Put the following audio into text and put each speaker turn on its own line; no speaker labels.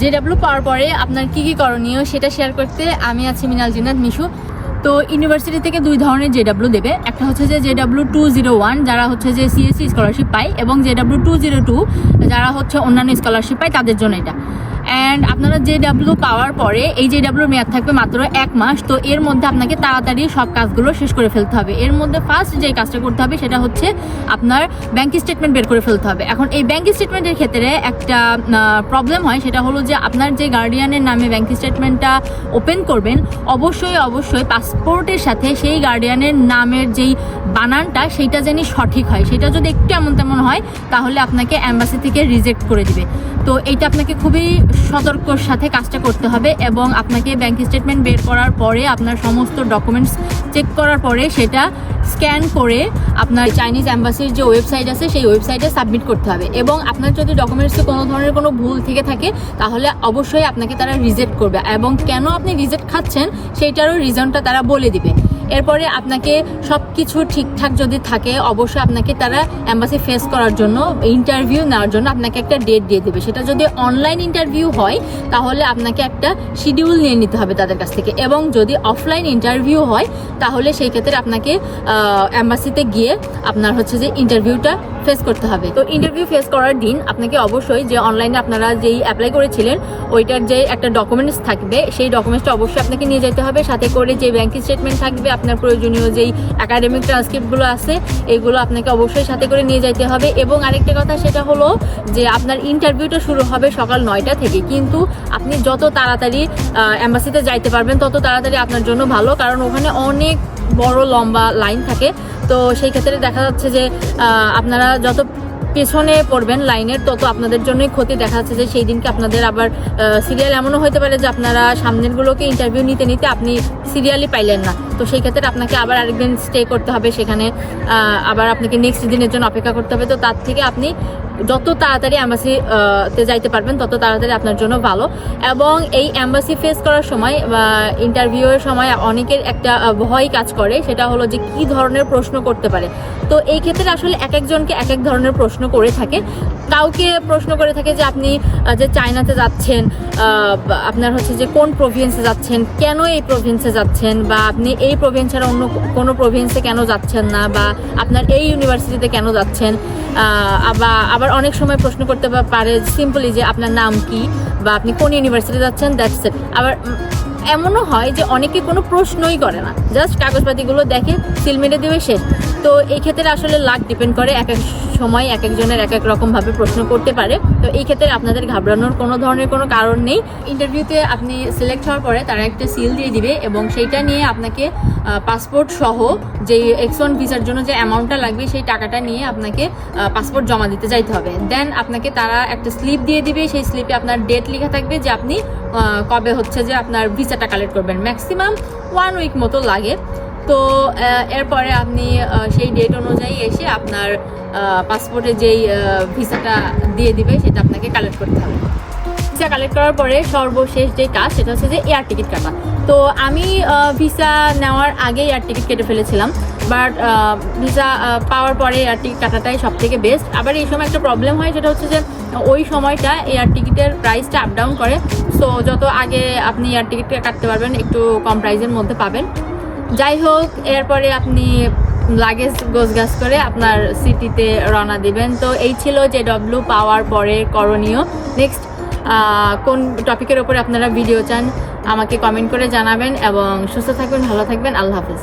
J W পাওয়ার পরে আপনার কি কি করণীয় সেটা শেয়ার করতে আমি আছি মিনাল জিনাদ মিশু। তো ইউনিভার্সিটি থেকে দুই ধরনের জে ডাব্লু দেবে। একটা হচ্ছে যে J W two zero one যারা হচ্ছে যে সিএসসি স্কলারশিপ পায়, এবং J W two zero two যারা হচ্ছে অন্যান্য স্কলারশিপ পায়, তাদের জন্য এটা। অ্যান্ড আপনারা জে ডাব্লিউ পাওয়ার পরে এই জে ডাব্লিউর মেয়াদ থাকবে মাত্র এক মাস। তো এর মধ্যে আপনাকে তাড়াতাড়ি সব কাজগুলো শেষ করে ফেলতে হবে। এর মধ্যে ফার্স্ট যে কাজটা করতে হবে সেটা হচ্ছে আপনার ব্যাংক স্টেটমেন্ট বের করে ফেলতে হবে। এখন এই ব্যাংক স্টেটমেন্টের ক্ষেত্রে একটা প্রবলেম হয়, সেটা হলো যে আপনার যে গার্ডিয়ানের নামে ব্যাংক স্টেটমেন্টটা ওপেন করবেন, অবশ্যই অবশ্যই পাসপোর্টের সাথে সেই গার্ডিয়ানের নামের যেই বানানটা, সেইটা যেন সঠিক হয়। সেটা যদি একটু এমন তেমন হয়, তাহলে আপনাকে অ্যাম্বাসি থেকে রিজেক্ট করে দিবে। তো এইটা আপনাকে খুবই সতর্কর সাথে কাজটা করতে হবে এবং আপনাকে ব্যাংক স্টেটমেন্ট বের করার পরে আপনার সমস্ত ডকুমেন্টস চেক করার পরে সেটা স্ক্যান করে আপনার চাইনিজ অ্যাম্বাসির যে ওয়েবসাইট আছে, সেই ওয়েবসাইটে সাবমিট করতে হবে। এবং আপনার যদি ডকুমেন্টসে কোনো ধরনের কোনো ভুল থেকে থাকে, তাহলে অবশ্যই আপনাকে তারা রিজেক্ট করবে। এবং কেন আপনি রিজেক্ট খাচ্ছেন, সেইটারও রিজনটা তারা বলে দিবে। এরপরে আপনাকে সব কিছু ঠিকঠাক যদি থাকে, অবশ্যই আপনাকে তারা অ্যাম্বাসি ফেস করার জন্য ইন্টারভিউ নেওয়ার জন্য আপনাকে একটা ডেট দিয়ে দেবে। সেটা যদি অনলাইন ইন্টারভিউ হয়, তাহলে আপনাকে একটা শিডিউল নিয়ে নিতে হবে তাদের কাছ থেকে। এবং যদি অফলাইন ইন্টারভিউ হয়, তাহলে সেই ক্ষেত্রে আপনাকে অ্যাম্বাসিতে গিয়ে আপনার হচ্ছে যে ইন্টারভিউটা ফেস করতে হবে। তো ইন্টারভিউ ফেস করার দিন আপনাকে অবশ্যই যে অনলাইনে আপনারা যেই অ্যাপ্লাই করেছিলেন, ওইটার যে একটা ডকুমেন্টস থাকবে, সেই ডকুমেন্টসটা অবশ্যই আপনাকে নিয়ে যেতে হবে। সাথে করে যে ব্যাংক স্টেটমেন্ট থাকবে, আপনার প্রয়োজনীয় যেই একাডেমিক ট্রান্সক্রিপ্টগুলো আছে, এগুলো আপনাকে অবশ্যই সাথে করে নিয়ে যেতে হবে। এবং আরেকটা কথা, সেটা হলো যে আপনার ইন্টারভিউটা শুরু হবে সকাল নয়টা থেকে। কিন্তু আপনি যত তাড়াতাড়ি অ্যাম্বাসিতে যাইতে পারবেন, তত তাড়াতাড়ি আপনার জন্য ভালো। কারণ ওখানে অনেক বড় লম্বা লাইন থাকে। তো সেই ক্ষেত্রে দেখা যাচ্ছে যে আপনারা যত পেছনে পড়বেন লাইনের তত আপনাদের জন্যই ক্ষতি দেখা যাচ্ছে যে সেই দিনকে আপনাদের আবার সিরিয়াল এমনও হতে পারে যে আপনারা সামনেরগুলোকে ইন্টারভিউ নিতে নিতে আপনি সিরিয়ালই পাইলেন না। তো সেই ক্ষেত্রে আপনাকে আবার আরেকদিন স্টে করতে হবে সেখানে আবার আপনাকে নেক্সট দিনের জন্য অপেক্ষা করতে হবে। তো তার থেকে আপনি যত তাড়াতাড়ি অ্যাম্বাসি তে যাইতে পারবেন, তত তাড়াতাড়ি আপনার জন্য ভালো। এবং এই অ্যাম্বাসি ফেস করার সময়, বা ইন্টারভিউয়ের সময় অনেকের একটা ভয় কাজ করে, সেটা হলো যে কি ধরনের প্রশ্ন করতে পারে। তো এই ক্ষেত্রে আসলে এক একজনকে এক এক ধরনের প্রশ্ন করে থাকে। কাউকে প্রশ্ন করে থাকে যে আপনি যে চায়নাতে যাচ্ছেন আপনার হচ্ছে যে কোন প্রভিন্সে যাচ্ছেন, কেন এই প্রভিন্সে যাচ্ছেন বা আপনি এই প্রভিন্স ছাড়া অন্য কোনো প্রভিন্সে কেন যাচ্ছেন না বা আপনার এই ইউনিভার্সিটিতে কেন যাচ্ছেন? বা আবার অনেক সময় প্রশ্ন করতে পারে সিম্পলি যে আপনার নাম কি বা আপনি কোন ইউনিভার্সিটি যাচ্ছেন দ্যাটস ইট আবার এমনও হয় যে অনেকে কোনো প্রশ্নই করে না। জাস্ট কাগজপাতিগুলো দেখে সিল মেরে দেবে শেষ তো এই ক্ষেত্রে আসলে লাক ডিপেন্ড করে এক এক সময় এক একজনের এক এক রকমভাবে প্রশ্ন করতে পারে। তো এই ক্ষেত্রে আপনাদের ঘাবড়ানোর কোনো ধরনের কোনো কারণ নেই। ইন্টারভিউতে আপনি সিলেক্ট হওয়ার পরে তারা একটা সিল দিয়ে দিবে এবং সেইটা নিয়ে আপনাকে পাসপোর্ট সহ যে এক্স ওয়ান ভিসার জন্য যে অ্যামাউন্টটা লাগবে সেই টাকাটা নিয়ে আপনাকে পাসপোর্ট জমা দিতে যাইতে হবে। দেন আপনাকে তারা একটা স্লিপ দিয়ে দিবে। সেই স্লিপে আপনার ডেট লেখা থাকবে যে আপনি কবে হচ্ছে যে আপনার ভিসাটা কালেক্ট করবেন? ম্যাক্সিমাম ওয়ান উইক মতো লাগে। তো এরপরে আপনি সেই ডেট অনুযায়ী এসে আপনার পাসপোর্টে যেই ভিসাটা দিয়ে দিবে, সেটা আপনাকে কালেক্ট করতে হবে। ভিসা কালেক্ট করার পরে সর্বশেষ যে কাজ সেটা হচ্ছে যে এয়ার টিকিট কাটা। তো আমি ভিসা নেওয়ার আগে এয়ার টিকিট কেটে ফেলেছিলাম বাট ভিসা পাওয়ার পরে এয়ার টিকিট কাটাটাই সব থেকে বেস্ট আবার এই সময় একটা প্রবলেম হয়, সেটা হচ্ছে যে ওই সময়টা এয়ার টিকিটের প্রাইসটা আপ ডাউন করে। সো যত আগে আপনি এয়ার টিকিটটা কাটতে পারবেন, একটু কম প্রাইসের মধ্যে পাবেন। যাই হোক, এরপরে আপনি লাগেজ গোছগাছ করে আপনার সিটিতে রওনা দিবেন। তো এই ছিল যে ডব্লিউ পাওয়ার পরে করণীয়। নেক্সট কোন টপিকের ওপরে আপনারা ভিডিও চান, আমাকে কমেন্ট করে জানাবেন এবং সুস্থ থাকবেন, ভালো থাকবেন, আল্লাহ হাফিজ।